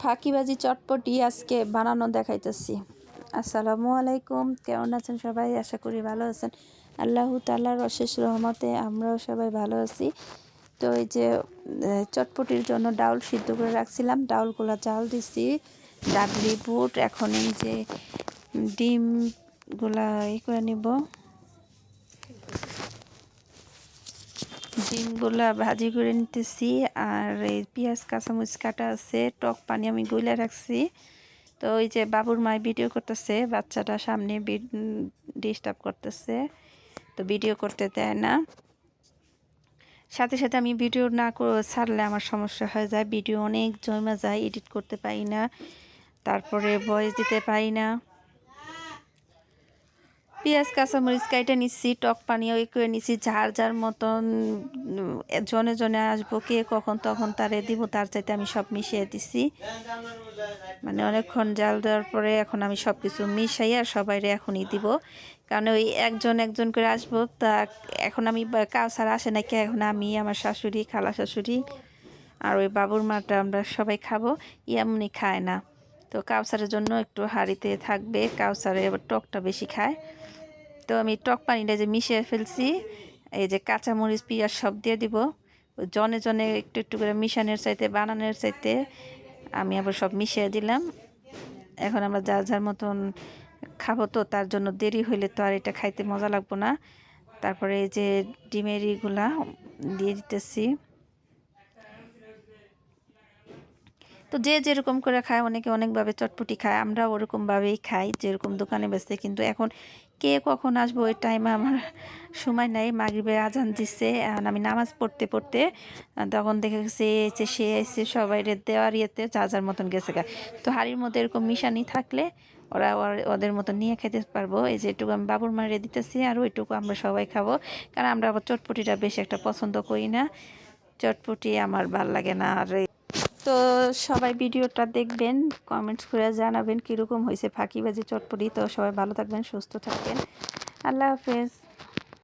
ফাঁকিবাজি চটপটি আজকে বানানো দেখাইতেছি। আসসালামু আলাইকুম, কেমন আছেন সবাই? আশা করি ভালো আছেন। আল্লাহ তাল্লাহর অশেষ রহমতে আমরাও সবাই ভালো আছি। তো এই যে চটপটির জন্য ডাউল সিদ্ধ করে রাখছিলাম। ডাউলগুলো চাল দিছি, ডাবলি বুট, এখন এই যে ডিমগুলা ই করে নিব। ডিমগুলা ভাজি করে নিতেছি, আর এই পেঁয়াজ কাঁচামরিচ কাটা আছে, টক পানি আমি গইলা রাখছি। তো ওই যে বাবুর মায় ভিডিও করতেছে, বাচ্চাটা সামনে ডিস্টার্ব করতেছে, তো ভিডিও করতে দেয় না। সাথে সাথে আমি ভিডিও না ছাড়লে আমার সমস্যা হয়ে যায়, ভিডিও অনেক জমা যায়, এডিট করতে পারি না, তারপরে ভয়েস দিতে পারি না। পেঁয়াজ, কাঁচামরিচ কাইটা নিচ্ছি টক পানিও করে নিচ্ছি ঝাড় ঝাড় মতন জনে জনে আসব, কে কখন তখন তারে দিব, তার চাইতে আমি সব মিশিয়ে দিছি। মানে অনেকক্ষণ জাল দেওয়ার পরে এখন আমি সব কিছু মিশাইয়া সবাইরে এখনই দিব। কারণ ওই একজন একজন করে আসব, তা এখন আমি কাউসার আসে নাকি এখন? আমি, আমার শাশুড়ি, খালা শাশুড়ি আর ওই বাবুর মাটা আমরা সবাই খাব, ইয়ামনি খায় না। তো কাউসারের জন্য একটু হাঁড়িতে থাকবে কাউসারে এবার টকটা বেশি খায়। তো আমি টক পানিটা যে মিশিয়ে ফেলছি, এই যে কাঁচামরিচ, পিঁয়াজ সব দিয়ে দিব। জনে জনে একটু একটু করে মিশানোর চাইতে, বানানোর চাইতে আমি আবার সব মিশিয়ে দিলাম। এখন আমরা যার যার মতন খাব তো তার জন্য দেরি হইলে তো আর এটা খাইতে মজা লাগবো না। তারপরে এই যে ডিমেরিগুলা দিয়ে দিতেছি। তো যে যেরকম করে খায়, অনেকে অনেকভাবে চটপটি খায় আমরা ওরকমভাবেই খাই, যেরকম দোকানে বেসতে কিন্তু এখন কে কখন আসব? ওই টাইমে আমার সময় নাই। মাগরিবে আজান দিচ্ছে এখন আমি নামাজ পড়তে পড়তে তখন দেখে গেছে এসে সে এসে সবাই দেওয়ার ইয়েতে যা যার মতন গেছে গা। তো হাড়ির মধ্যে এরকম মিশানি থাকলে ওরা ওদের মতো নিয়ে খেতে পারব। এই যে এটুকু আমি বাবুর মারে দিতেছি আর ওইটুকু আমরা সবাই খাব। কারণ আমরা আবার চটপটিটা বেশি একটা পছন্দ করি না। চটপটি আমার ভালো লাগে না আর তো সবাই ভিডিওটা দেখবেন কমেন্টস করে জানাবেন কীরকম হয়েছে ফাঁকিবাজি চটপটি। তো সবাই ভালো থাকবেন, সুস্থ থাকবেন। আল্লাহ হাফেজ।